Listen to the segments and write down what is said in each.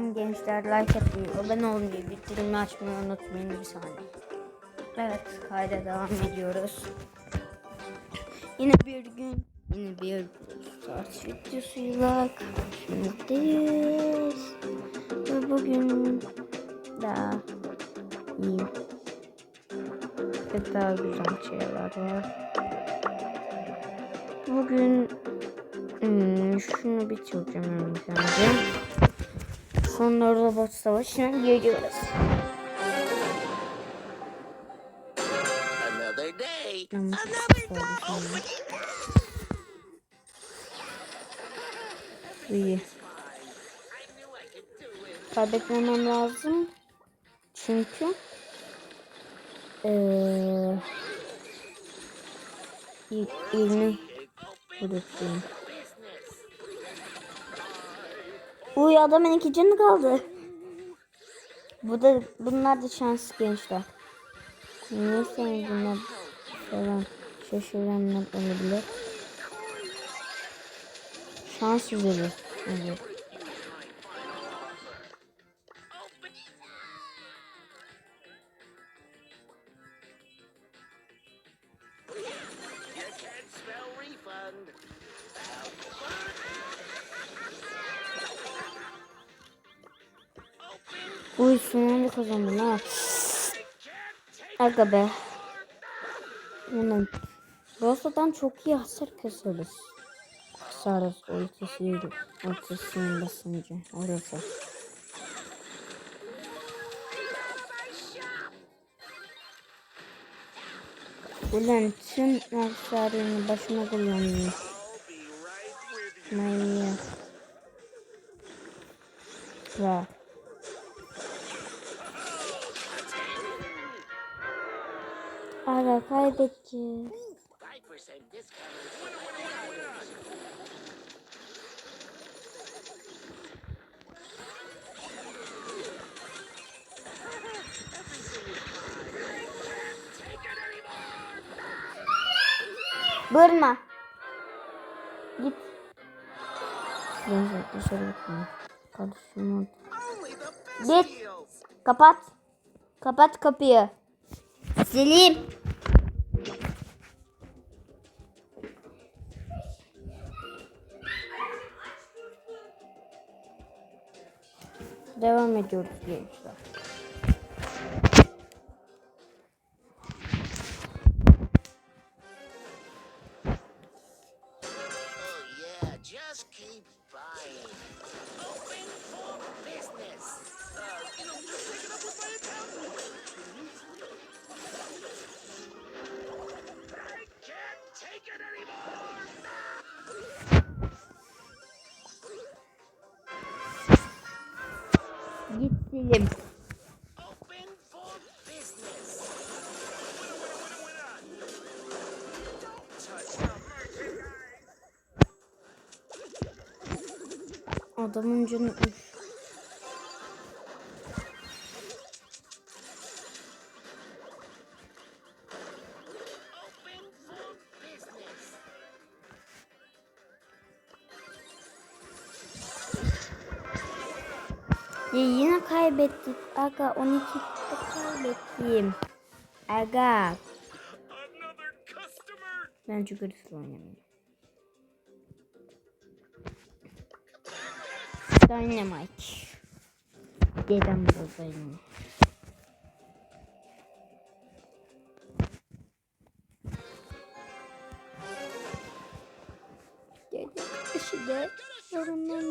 Gençler like atmayı, abone olmayı, bildirimleri açmayı unutmayın bir saniye. Evet, kayda devam ediyoruz. Yine bir gün, yine bir saat videosuyla karşınızdayız. Ve bugün daha iyi ve daha güzel şeyler var. Bugün hmm, şunu bitireceğim önce. Sonra robot savaşına geliyoruz. Another day, another opening. İyi. Kaybetmemem lazım. Çünkü ilk ilmi bırakıyorum. Uy adamın iki canı kaldı. Bu da bunlar da şans gençler. Neyse bunlar falan şaşıranlar olabilir. Şans üzeri. Evet. Refund. Uy sonunda kazandım ha. Aga be. Bunun Rosta'dan çok iyi hasar keseriz. Hasarız ultisiyle. Ultisini basınca. Orası. Ulan tüm hasarını başıma kullanıyor. Manyak. Var. Ara kaybedeceğiz. 5% discount. Bırma. Git. Neyse dışarı bakma. Kardeşim Git. Kapat. Kapat kapıyı. Selim. Devam ediyoruz gençler. Adamın canı business. Ya yine kaybettik. Aga 12 kaybettim. Aga. Bence Griffin oynamayayım. Dynamite. Dedem buradayım. Geldik şimdi. Sorunlar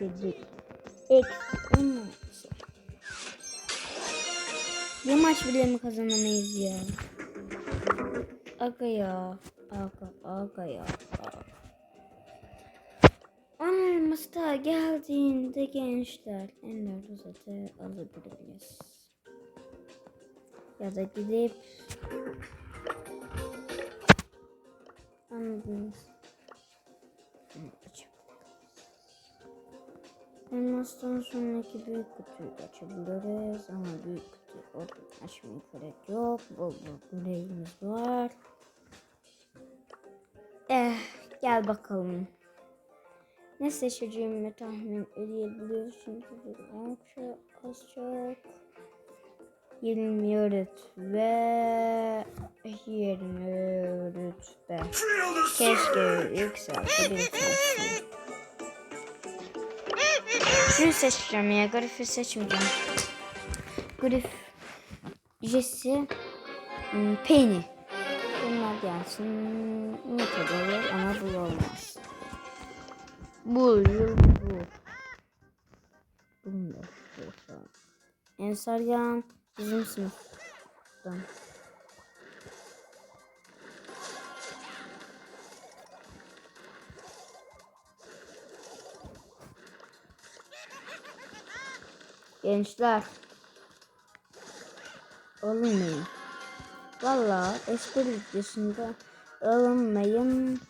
Dedik. Eksi 16. Bir maç bile mi kazanamayız ya? Aga ya. Aga, aga ya. Aga. Aramızda geldiğinde gençler en rozete alabiliriz. Ya da gidip anladınız. Elmastan sonraki büyük kutuyu da açabiliriz ama büyük kutuyu oradan açmaya gerek yok. Bol bol görevimiz var. Eh gel bakalım. Ne seçeceğimi tahmin edebiliyorsun. Akşam az çok. 20 rütbe. 20 rütbe. Keşke yükseltebilsem. Şunu seçeceğim ya. Griff'i seçmeyeceğim. Griff. Jesse. hmm, Penny. Bunlar gelsin. Ne olur ama bu olmaz. Bu yıl bu. Seçeceğim. Ensaryan bizim sınıftan. Gençler. Alınmayın. Valla espri videosunda alınmayın.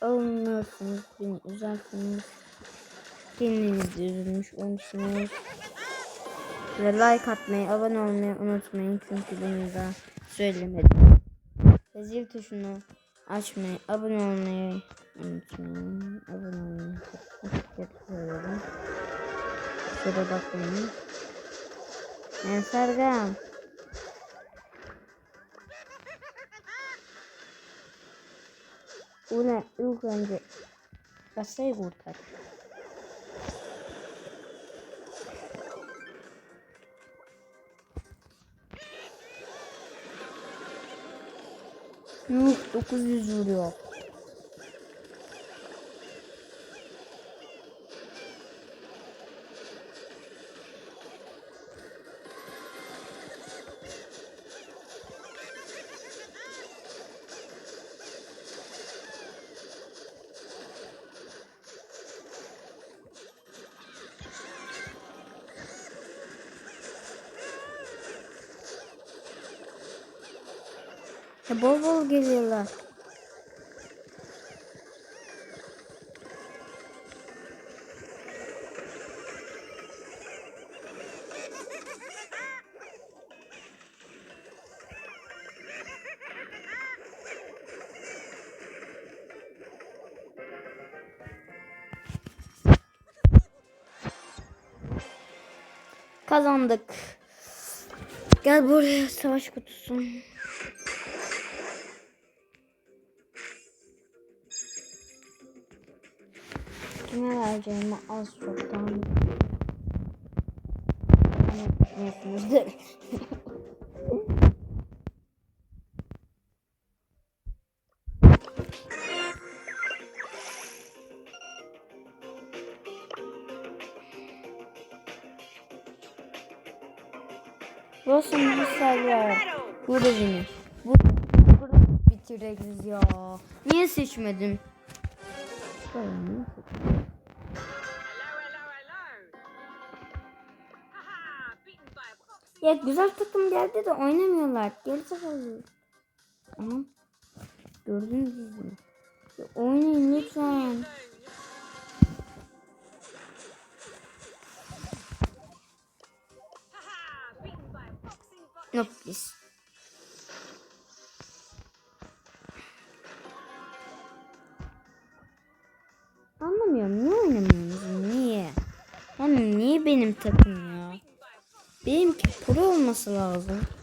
Alınmıyorsunuz. Beni üzersiniz. Kendiniz de üzülmüş olursunuz. Ve like atmayı, abone olmayı unutmayın. Çünkü bunu da söylemedim. Ve zil tuşunu açmayı, abone olmayı unutmayın. Abone olmayı teşekkür ederim. Şuraya bakmayın. Ensargam. Bu ne? İlk önce kasayı kurtar. Yuh 900 vuruyor. Ya bol bol geliyorlar. Kazandık. Gel buraya savaş kutusu. Vereceğimi az çoktan düşünüyorsunuzdur. Burası müzisyenler. Burada beni. Bu burada bitiririz ya. Niye seçmedim? Böyle Ya güzel takım geldi de oynamıyorlar. Geri zekalı. Tamam. Gördünüz mü? Ya oynayın lütfen. moon. Haha, pro olması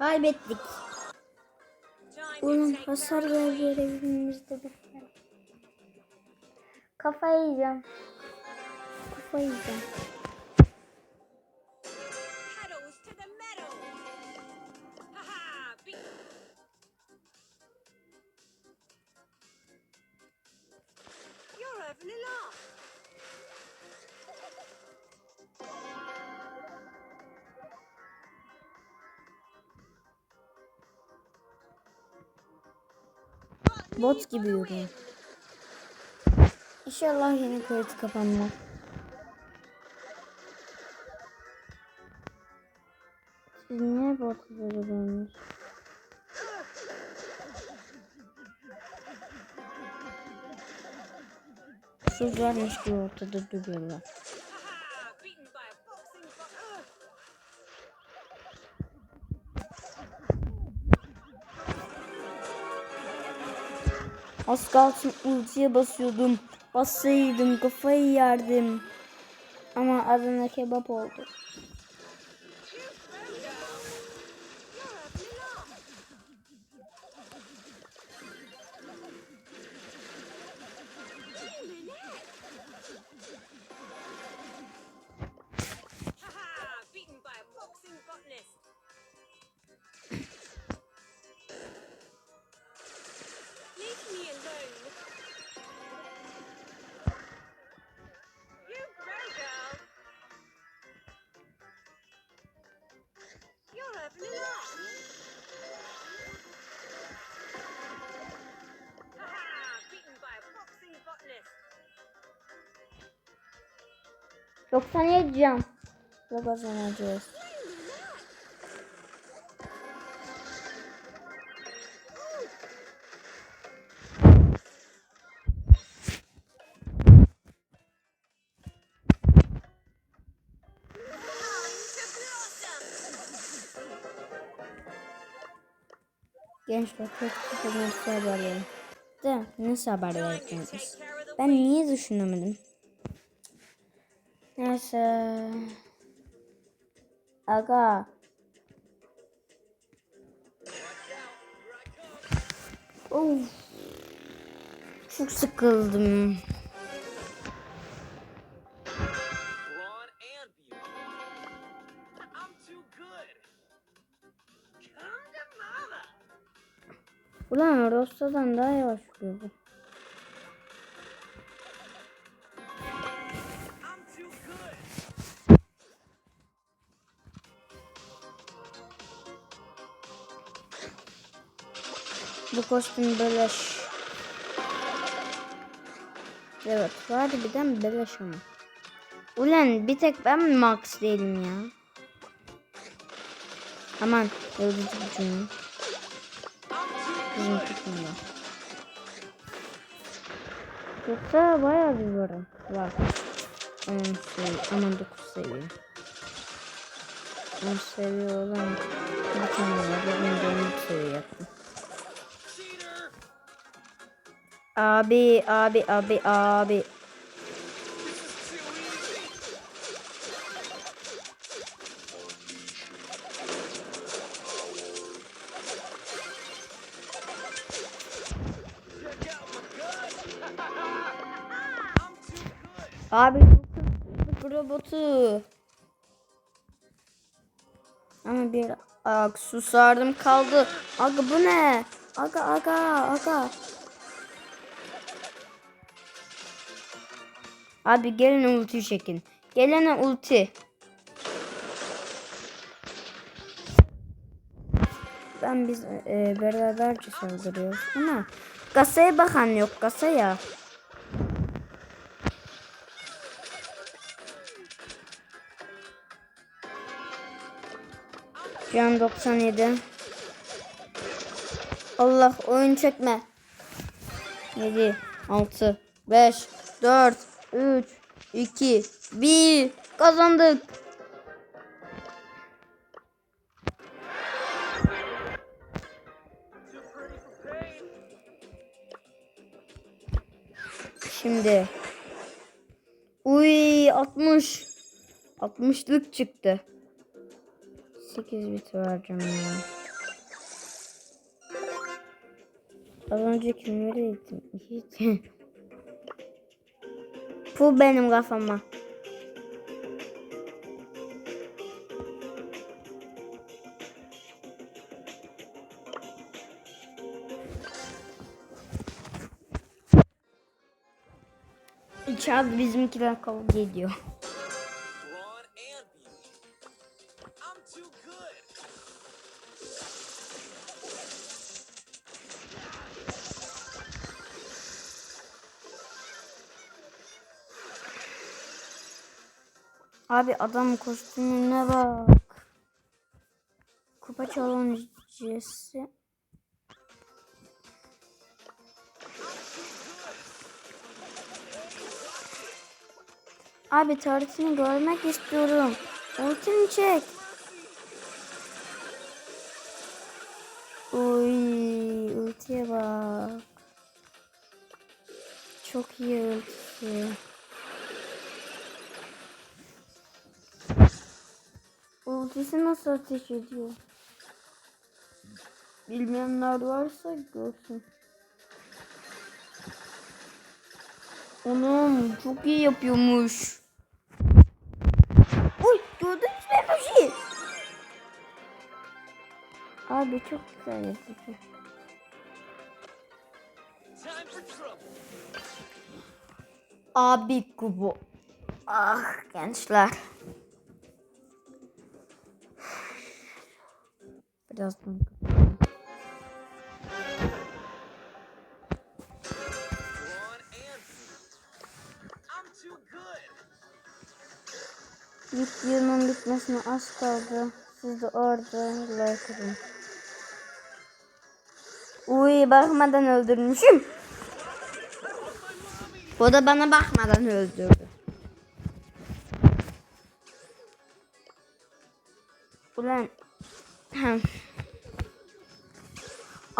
Kaybettik. Take hasar care of the ver weak. görevimizde bitti. Kafayı yiyeceğim. Kafayı yiyeceğim. Bot gibi yürüyor. İnşallah yeni kayıt kapanmaz. Siz niye bot veriyorsunuz? Suzlarmış gibi ortada duruyorlar. Az kalsın ultiye basıyordum. Bassaydım kafayı yerdim. Ama adına kebap oldu. 97 can. Ve kazanacağız. Gençler çok kısa haberleri. De nasıl haber Time to vereceğiz? take care of the Ben niye düşünemedim? Neyse. Aga. Of. Çok sıkıldım. Bu kostüm beleş. Evet harbiden beleş ama. Ulan bir tek ben max değilim ya? Aman yıldız gücüm. Bizim tutmuyor. Yoksa bayağı bir varım. Var. Aman seviye. Aman 9 seviye. 10 seviye olan bir tane var. Abi abi abi abi. Abi çok robotu. Ama bir aksesuarım kaldı. Aga bu ne? Aga aga aga. Abi gelin ulti çekin. Gelene ulti. Ben biz e, beraberce saldırıyoruz ama kasaya bakan yok kasaya. Can 97. Allah oyun çekme. 7. 6, 5, 4, 3, 2, 1. Kazandık. Şimdi. Uy 60. 60'lık çıktı. 8 bit vereceğim ya. Az önce kimleri eğittim? Hiç. Bu benim kafama. İçeride bizimkiler kavga ediyor. Abi adam kostümüne bak. Kupa challenge'si. Abi tarihini görmek istiyorum. Ultini çek. Uy, ultiye bak. Çok iyi ultisi. Ultisi nasıl ateş ediyor? Bilmeyenler varsa görsün. Onun çok iyi yapıyormuş. Uy gördünüz mü emoji? Abi çok güzel yapıyor. Abi kubu. Ah gençler. Birazdan good. Videonun bitmesine az kaldı. Siz de orada like atın. Uy bakmadan öldürmüşüm. O da bana bakmadan öldürdü.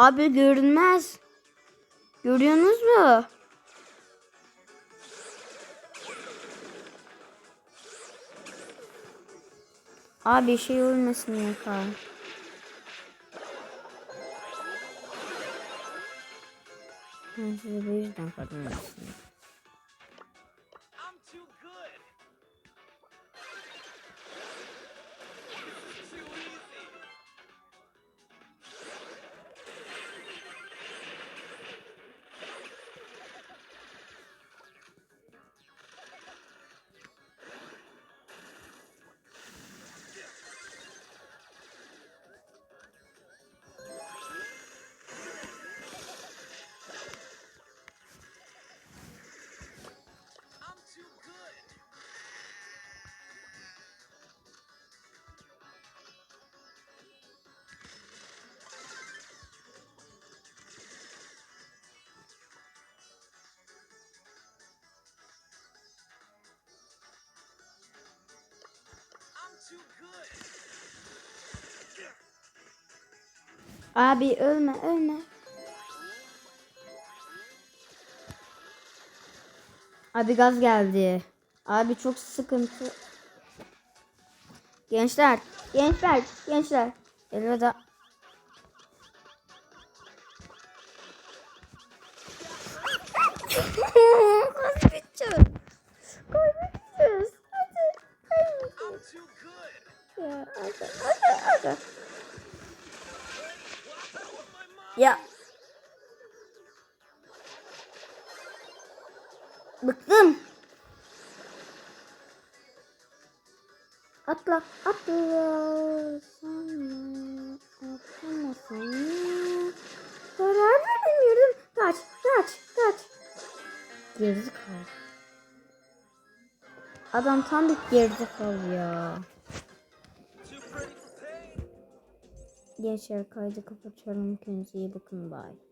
Abi görünmez. Görüyorsunuz mu? Abi şey olmasın ya falan. Ben size bu yüzden kazanmışsın. Abi ölme ölme. Abi gaz geldi. Abi çok sıkıntı. Gençler, gençler, gençler. Elveda. Kaybedeceğiz. Kaybedeceğiz. Hadi. Hadi. I'm too good. Ya, hadi, hadi, hadi. Adam tam bir gerizekalı ya. Gençler kaydı kapatıyorum. Kendinize iyi bakın. Bye.